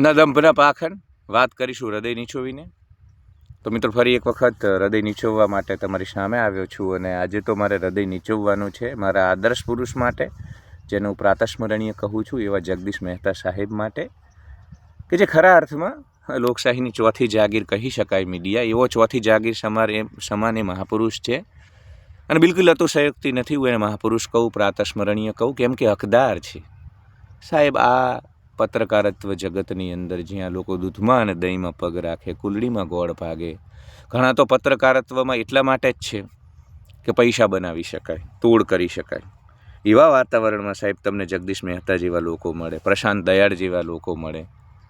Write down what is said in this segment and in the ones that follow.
ના દંભના પાખન વાત કરીશું હૃદય નીચોવીને. તો મિત્રો, ફરી એક વખત હૃદય નીચોવવા માટે તમારી સામે આવ્યો છું અને આજે તો મારે હૃદય નીચોવવાનું છે મારા આદર્શ પુરુષ માટે, જેને હું પ્રાતસ્મરણીય કહું છું એવા જગદીશ મહેતા સાહેબ માટે, કે જે ખરા અર્થમાં લોકશાહીની ચોથી જાગીર કહી શકાય મીડિયા. એવો ચોથી જાગીર સમાર, સમાન એ મહાપુરુષ છે. અને બિલકુલ અતુશયોક્તિ નથી હું એને મહાપુરુષ કહું, પ્રાતસ્મરણીય કહું, કેમ કે હકદાર છે. સાહેબ, આ પત્રકારત્વ જગતની અંદર જ્યાં લોકો દૂધમાં અને દહીંમાં પગ રાખે કુલડીમાં ગોળ ભાગે. ઘણા તો પત્રકારત્વમાં એટલા માટે જ છે કે પૈસા બનાવી શકાય, તોડ કરી શકાય. એવા વાતાવરણમાં સાહેબ તમને જગદીશ મહેતા જેવા લોકો મળે, પ્રશાંત દયાળ જેવા લોકો મળે,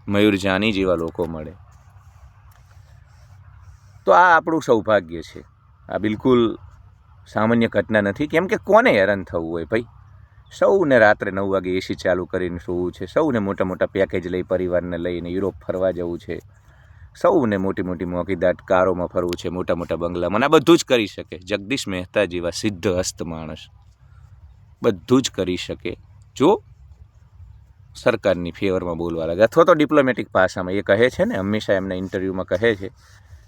મયુર જાની જેવા લોકો મળે. તો આ આપણું સૌભાગ્ય છે. આ બિલકુલ સામાન્ય ઘટના નથી. કેમ કે કોને હેરાન થવું હોય ભાઈ? સૌને રાત્રે નવ વાગે એસી ચાલુ કરીને સૂવું છે. સૌને મોટા મોટા પેકેજ લઈ, પરિવારને લઈને યુરોપ ફરવા જવું છે. સૌને મોટી મોટી મોકીદાટ કારોમાં ફરવું છે, મોટા મોટા બંગલામાં. આ બધું જ કરી શકે. જગદીશ મહેતા જેવા સિદ્ધ હસ્ત માણસ. બધું જ કરી શકે. જો સરકારની ફેવરમાં બોલવા લાગે. અથવા તો ડિપ્લોમેટિક ભાષામાં એ કહે છે ને, હંમેશા એમના ઇન્ટરવ્યૂમાં કહે છે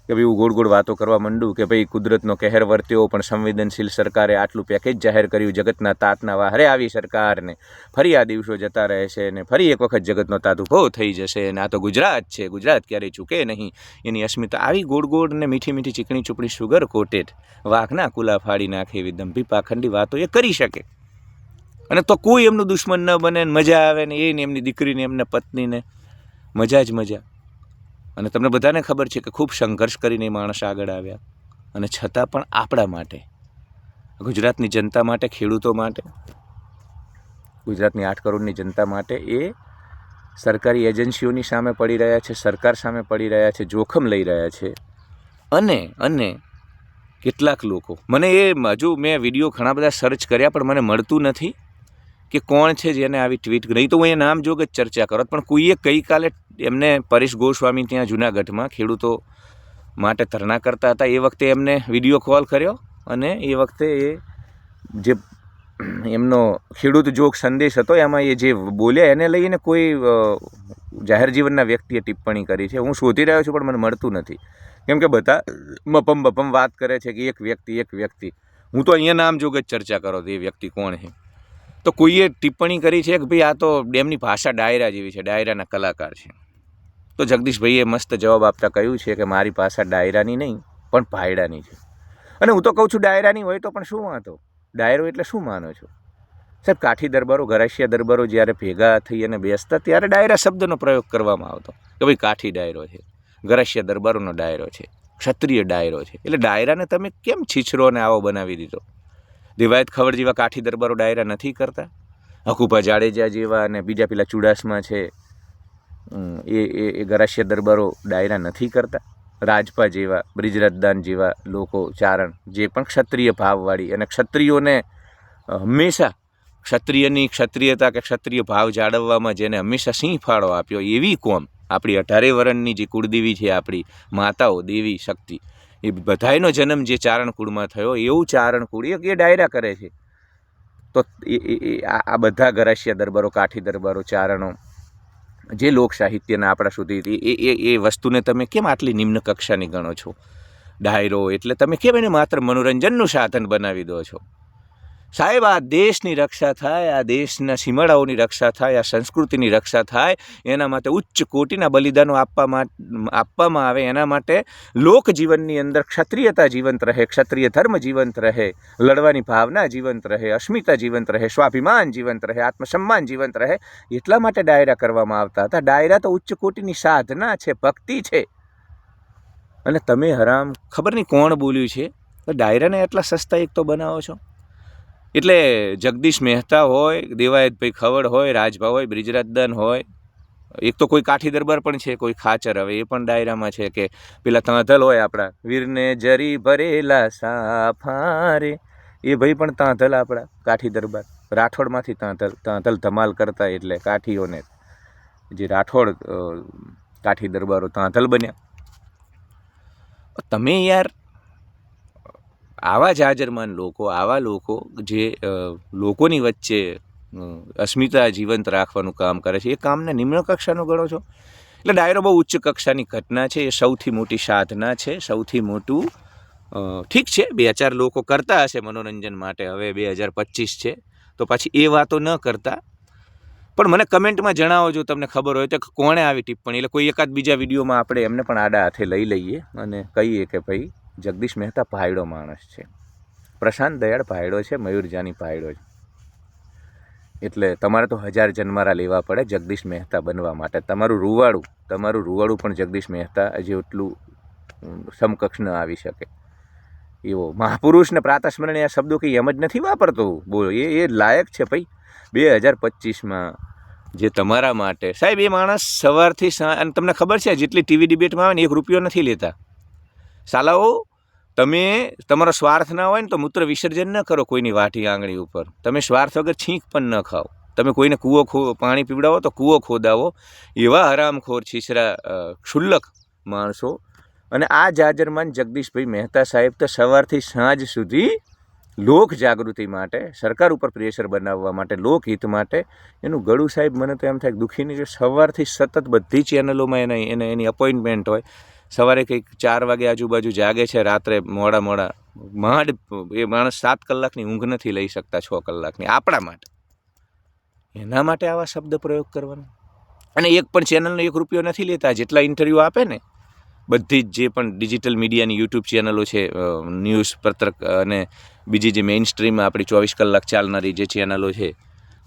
કે ભાઈ હું ગોળ ગોળ વાતો કરવા માંડું કે ભાઈ કુદરતનો કહેર વર્ત્યો, પણ સંવેદનશીલ સરકારે આટલું પેકેજ જાહેર કર્યું, જગતના તાતના વાહરે આવી સરકારને. ફરી આ દિવસો જતા રહેશે ને ફરી એક વખત જગતનો તાત ઊભો થઈ જશે ને આ તો ગુજરાત છે, ગુજરાત ક્યારેય ચૂકે નહીં. એની અસ્મિતા, આવી ગોળ ગોળ ને મીઠી મીઠી ચીકણી ચૂપડી સુગર કોટેડ વાઘના કુલા ફાડી નાખે એવી દંભી પાખંડી વાતો એ કરી શકે. અને તો કોઈ એમનું દુશ્મન ન બને ને મજા આવે ને એને એમની દીકરીને, એમને પત્નીને. મજા જ મજા. અને તમને બધાને ખબર છે કે ખૂબ સંઘર્ષ કરીને માણસ આગળ આવ્યા. અને છતાં પણ આપણા માટે, ગુજરાતની જનતા માટે, ખેડૂતો માટે, ગુજરાતની આઠ કરોડની જનતા માટે એ સરકારી એજન્સીઓની સામે પડી રહ્યા છે, સરકાર સામે પડી રહ્યા છે, જોખમ લઈ રહ્યા છે. અને અને કેટલાક લોકો, મને એ હજુ મેં વીડિયો ઘણા બધા સર્ચ કર્યા પણ મને મળતું નથી. કે કોણ છે જેને આવી ટ્વીટ નહીં તો હું એ નામ જોગ જ ચર્ચા કરત પણ કોઈએ ગઈકાલે એમને પરેશ ગોસ્વામી ત્યાં જુનાગઢમાં ખેડૂતો માટે ધરણા કરતા હતા. એ વખતે એમને વીડિયો કોલ કર્યો અને એ વખતે એ જે એમનો ખેડૂત જોગ સંદેશ હતો, એમાં એ જે બોલ્યા એને લઈને કોઈ જાહેર જીવનના વ્યક્તિએ ટિપ્પણી કરી છે. હું શોધી રહ્યો છું, પણ મને મળતું નથી. કેમ કે બધા મપમ બપમ વાત કરે છે કે એક વ્યક્તિ એક વ્યક્તિ. હું તો અહીંયા નામ જોગ જ ચર્ચા કરો એ વ્યક્તિ કોણ છે? તો કોઈએ ટિપ્પણી કરી છે કે ભાઈ આ તો એમની ભાષા ડાયરા જેવી છે, ડાયરાના કલાકાર છે. તો જગદીશભાઈએ મસ્ત જવાબ આપતા કહ્યું છે કે મારી ભાષા ડાયરાની નહીં, પણ ભાયડાની છે. અને હું તો કહું છું ડાયરાની હોય તો પણ શું વાંધો? ડાયરો એટલે શું માનો છો? સાહેબ, કાઠી દરબારો ગરાશિયા દરબારો જ્યારે ભેગા થઈ અને બેસતા ત્યારે ડાયરા શબ્દનો પ્રયોગ કરવામાં આવતો કે ભાઈ કાઠી ડાયરો છે ગરાશિયા દરબારોનો ડાયરો છે, ક્ષત્રિય ડાયરો છે. એટલે ડાયરાને તમે કેમ છીછરો અને આવો બનાવી દીધો? દિવાયત ખવડ જેવા કાઠી દરબારો ડાયરા નથી કરતા? હકુભા જાડેજા જેવા અને બીજા પેલા ચુડાસમા છે એ એ એ ગરાસિયા દરબારો ડાયરા નથી કરતા? રાજપા જેવા, બ્રિજરાજદાન જેવા લોકો ચારણ, જે પણ ક્ષત્રિય ભાવવાળી અને ક્ષત્રિયોને હંમેશા ક્ષત્રિયની ક્ષત્રિયતા કે ક્ષત્રિય ભાવ જાળવવામાં જેને હંમેશા સિંહ ફાળો આપ્યો, એવી કોમ આપણી અઢારે વરણની જે કુળદેવી છે આપણી, માતાઓ દેવી શક્તિ. એ બધાયનો જન્મ જે ચારણ કુળમાં થયો, એવું ચારણ કુળ એ ડાયરા કરે છે. તો એ આ બધા ગરાસિયા દરબારો, કાઠી દરબારો, ચારણો, જે લોક સાહિત્યના આપણા સુધી એ એ એ વસ્તુને તમે કેમ આટલી નિમ્ન કક્ષાની ગણો છો? ડાયરો એટલે તમે કેમ એને માત્ર મનોરંજનનું સાધન બનાવી દો છો? સાહેબ, આ દેશની રક્ષા થાય, આ દેશના સીમાડાઓની રક્ષા થાય, આ સંસ્કૃતિની રક્ષા થાય, એના માટે ઉચ્ચ કોટીના બલિદાનો આપવામાં આપવામાં આવે, એના માટે લોકજીવનની અંદર ક્ષત્રિયતા જીવંત રહે, ક્ષત્રિય ધર્મ જીવંત રહે, લડવાની ભાવના જીવંત રહે, અસ્મિતા જીવંત રહે, સ્વાભિમાન જીવંત રહે, આત્મસન્માન જીવંત રહે, એટલા માટે ડાયરા કરવામાં આવતા હતા. ડાયરા તો ઉચ્ચ કોટીની સાધના છે, ભક્તિ છે. અને તમે હરામ ખબર નહીં કોણ બોલ્યું છે? તો ડાયરાને એટલા સસ્તા એક તો બનાવો છો. એટલે જગદીશ મહેતા હોય, દેવાયતભાઈ ખવડ હોય રાજભા હોય બ્રિજરાજદાન હોય, એક તો કોઈ કાઠી દરબાર પણ છે, કોઈ ખાચર હવે એ પણ ડાયરામાં છે કે પેલા તાંધલ હોય આપણા, વીરને જરી ભરેલા સાફારે, એ ભાઈ પણ તાંધલ આપણા કાઠી દરબાર, રાઠોડમાંથી તાંધલ તાંધલ ધમાલ કરતા એટલે કાઠીઓને જે રાઠોડ કાઠી દરબારો તાંધલ બન્યા. તમે યાર આવા જ હાજરમાન લોકો, આવા લોકો જે લોકોની વચ્ચે અસ્મિતા જીવંત રાખવાનું કામ કરે છે, એ કામને નિમ્ન કક્ષાનું ગણો છો? એટલે ડાયરો બહુ ઉચ્ચ કક્ષાની ઘટના છે, એ સૌથી મોટી સાધના છે, સૌથી મોટું ઠીક છે, બે હજાર લોકો કરતા હશે મનોરંજન માટે, હવે બે હજાર પચીસ છે, તો પછી એ વાતો ન કરતા. પણ મને કમેન્ટમાં જણાવો જો તમને ખબર હોય તો કોણે આવી ટિપ્પણી? એટલે કોઈ એકાદ બીજા વિડીયોમાં આપણે એમને પણ આડા હાથે લઈ લઈએ અને કહીએ કે ભાઈ જગદીશ મહેતા ભાયડો માણસ છે. પ્રશાંત દયાળ ભાયડો છે મયુર જાની છે. એટલે તમારે તો હજાર જન્મારા લેવા પડે જગદીશ મહેતા બનવા માટે. તમારું રૂવાડું તમારું રૂવાડું પણ જગદીશ મહેતા જેટલું સમકક્ષ ન આવી શકે. એવો મહાપુરુષને પ્રાતસ્મરણીય શબ્દો કંઈ એમ જ નથી વાપરતો? બોલો, એ એ લાયક છે ભાઈ. બે હજાર પચીસમાં જે તમારા માટે, સાહેબ, એ માણસ સવારથી સા, અને તમને ખબર છે, જેટલી ટીવી ડિબેટમાં આવે ને એક રૂપિયો નથી લેતા. સાલાઓ, તમે તમારો સ્વાર્થ ના હોય ને તો મૂત્ર વિસર્જન ન કરો કોઈની વાટી આંગળી ઉપર. તમે સ્વાર્થ વગર છીંક પણ ન ખાઓ. તમે કોઈને કૂવો ખો, પાણી પીવડાવો તો કૂવો ખોદાવો. એવા હરામખોર છીછરા ક્ષુલ્લક માણસો. અને આ જાજરમાન જગદીશભાઈ મહેતા સાહેબ તો સવારથી સાંજ સુધી લોક જાગૃતિ માટે, સરકાર ઉપર પ્રેશર બનાવવા માટે, લોકહિત માટે, એનું ગળું સાહેબ મને તો એમ થાય દુઃખીની કે સવારથી સતત બધી ચેનલોમાં એને એને, એની અપોઇન્ટમેન્ટ હોય સવારે કંઈક ચાર વાગે આજુબાજુ જાગે છે, રાત્રે મોડા મોડા માંડ એ માણસ સાત કલાકની ઊંઘ નથી લઈ શકતા, છ કલાકની. આપણા માટે. એના માટે આવા શબ્દ પ્રયોગ કરવાનો. અને એક પણ ચેનલનો એક રૂપિયો નથી લેતા, જેટલા ઇન્ટરવ્યૂ આપે ને, બધી જ જે પણ ડિજિટલ મીડિયાની યુટ્યુબ ચેનલો છે ન્યૂઝ પત્રક અને બીજી જે મેઇન સ્ટ્રીમમાં આપણી ચોવીસ કલાક ચાલનારી જે ચેનલો છે,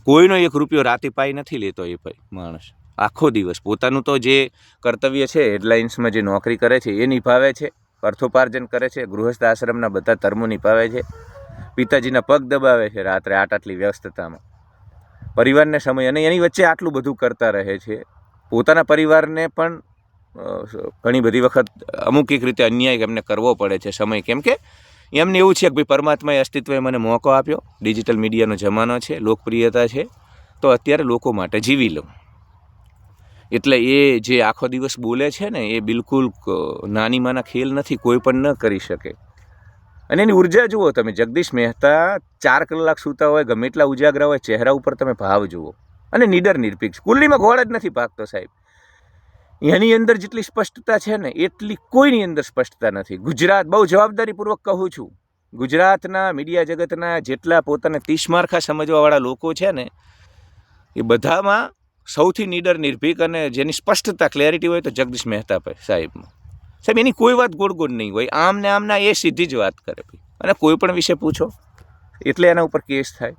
કોઈનો એક રૂપિયો રાતે પાઈ નથી લેતો એ ભાઈ માણસ. આખો દિવસ. પોતાનું તો જે કર્તવ્ય છે હેડલાઇન્સમાં જે નોકરી કરે છે, એ નિભાવે છે, અર્થોપાર્જન કરે છે, ગૃહસ્થ આશ્રમના બધા ધર્મો નિભાવે છે, પિતાજીના પગ દબાવે છે રાત્રે આટ આટલી વ્યસ્તતામાં. પરિવારને સમય અને એની વચ્ચે આટલું બધું કરતા રહે છે. પોતાના પરિવારને પણ ઘણી બધી વખત અમુક એક રીતે અન્યાય એમને કરવો પડે છે સમય. કેમ કે એમને એવું છે કે ભાઈ પરમાત્માએ અસ્તિત્વએ મને મોકો આપ્યો, ડિજિટલ મીડિયાનો જમાનો છે, લોકપ્રિયતા છે, તો અત્યારે લોકો માટે જીવી લઉં. એટલે એ જે આખો દિવસ બોલે છે ને, એ બિલકુલ નાનીમાંના ખેલ નથી, કોઈ પણ ન કરી શકે. અને એની ઊર્જા જુઓ તમે, જગદીશ મહેતા ચાર કલાક સૂતા હોય, ગમે એટલા ઉજાગરા હોય, ચહેરા ઉપર તમે ભાવ જુઓ. અને નીડર નિરપેક્ષ કુલ્લીમાં ગોળ જ નથી પાકતો સાહેબ. એની અંદર જેટલી સ્પષ્ટતા છે ને, એટલી કોઈની અંદર સ્પષ્ટતા નથી. ગુજરાત, બહુ જવાબદારીપૂર્વક કહું છું, ગુજરાતના મીડિયા જગતના જેટલા પોતાને તીસમારખા સમજવાવાળા લોકો છે ને, એ બધામાં સૌથી નીડર, નિર્ભીક અને જેની સ્પષ્ટતા ક્લેરિટી હોય તો જગદીશ મહેતા ભાઈ સાહેબમાં. સાહેબ, એની કોઈ વાત ગોળ ગોળ નહીં હોય. આમ ને આમના એ સીધી જ વાત કરે અને કોઈ પણ વિશે પૂછો. એટલે એના ઉપર કેસ થાય.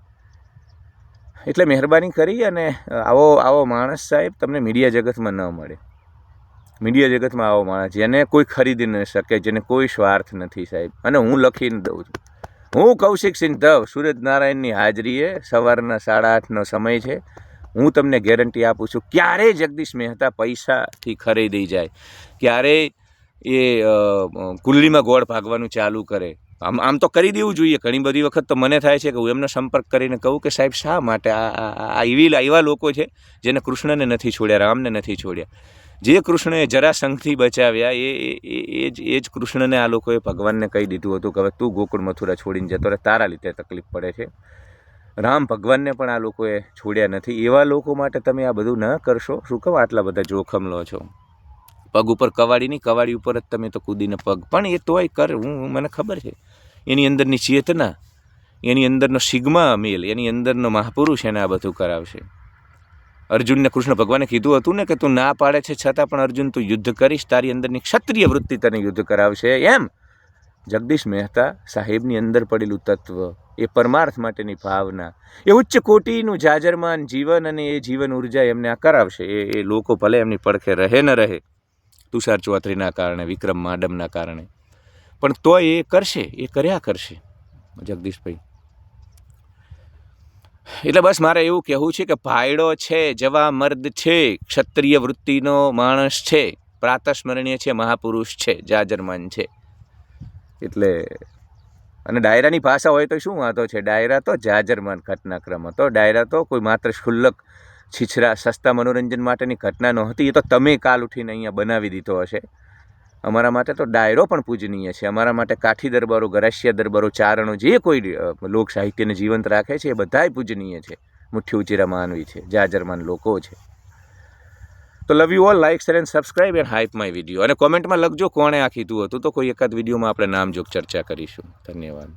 એટલે મહેરબાની કરી અને આવો આવો માણસ સાહેબ તમને મીડિયા જગતમાં ન મળે. મીડિયા જગતમાં આવો માણસ, જેને કોઈ ખરીદી ન શકે, જેને કોઈ સ્વાર્થ નથી સાહેબ. અને હું લખીને દઉં છું. હું કૌશિક સિંહ દવ સૂરજનારાયણની હાજરીએ સવારના સાડા આઠનો સમય છે. હું તમને ગેરંટી આપું છું, ક્યારેય જગદીશ મહેતા પૈસાથી ખરીદી જાય. ક્યારેય એ કુલ્લીમાં ગોળ ભાગવાનું ચાલુ કરે. આમ આમ તો કરી દેવું જોઈએ. ઘણી બધી વખત તો મને થાય છે કે હું એમનો સંપર્ક કરીને કહું કે સાહેબ, શા માટે આ એવી, એવા લોકો છે જેને કૃષ્ણને નથી છોડ્યા, રામને નથી છોડ્યા. જે કૃષ્ણએ જરાસંઘથી બચાવ્યા એ એ જ એ જ કૃષ્ણને આ લોકોએ ભગવાનને કહી દીધું હતું કે હવે તું ગોકુળ મથુરા છોડીને જતો રહે, તારા લીધે તકલીફ પડે છે. રામ ભગવાનને પણ આ લોકોએ છોડ્યા નથી. એવા લોકો માટે તમે આ બધું ન કરશો. શું કહો? આટલા બધા જોખમ લો છો. પગ ઉપર કવાડી નહીં, કવાડી ઉપર જ તમે તો કૂદીને પગ. પણ એ તોય કર હું, મને ખબર છે. એની અંદરની ચેતના, એની અંદરનો સિગ્મા મેલ, એની અંદરનો મહાપુરુષ એને આ બધું કરાવશે. અર્જુનને કૃષ્ણ ભગવાને કીધું હતું ને કે તું ના પાડે છે, છતાં પણ અર્જુન તું યુદ્ધ કરીશ, તારી અંદરની ક્ષત્રિય વૃત્તિ તને યુદ્ધ કરાવશે. એમ? જગદીશ મહેતા સાહેબની અંદર પડેલું તત્વ એ પરમાર્થ માટેની ભાવના. એ ઉચ્ચ કોટીનું જાજરમાન જીવન અને એ જીવન ઊર્જા એમને આ કરાવશે. એ એ લોકો ભલે એમની પડખે રહે ન રહે, તુષાર ચૌધરીના કારણે, વિક્રમ માડમના કારણે. પણ તો એ કરશે, એ કર્યા કરશે, જગદીશભાઈ. એટલે બસ મારે એવું કહેવું છે કે ભાયડો છે, જવા મર્દ છે, ક્ષત્રિય વૃત્તિનો માણસ છે પ્રાતસ્મરણીય છે, મહાપુરુષ છે, જાજરમાન છે. એટલે અને ડાયરાની ભાષા હોય તો શું વાંધો છે? ડાયરા તો જાજરમાન ઘટનાક્રમ. હતો ડાયરા તો કોઈ માત્ર શુલ્લક, છીછરા, સસ્તા મનોરંજન માટેની ઘટના નહોતી. એ તો તમે કાલ ઉઠીને અહીંયા બનાવી દીધો હશે. અમારા માટે તો ડાયરો પણ પૂજનીય છે. અમારા માટે કાઠી દરબારો ગરાશિયા દરબારો, ચારણો, જે કોઈ લોક સાહિત્યને જીવંત રાખે છે, એ બધાય પૂજનીય છે. મુઠ્ઠી ઉચેરા માનવી છે. જાજરમાન લોકો છે. તો love you all like share and subscribe and hype my video અને કોમેન્ટમાં લખજો કોણે આ કીધું હતું. તો કોઈ એકાદ વિડીયોમાં આપણે નામ જોગ ચર્ચા કરીશું. ધન્યવાદ.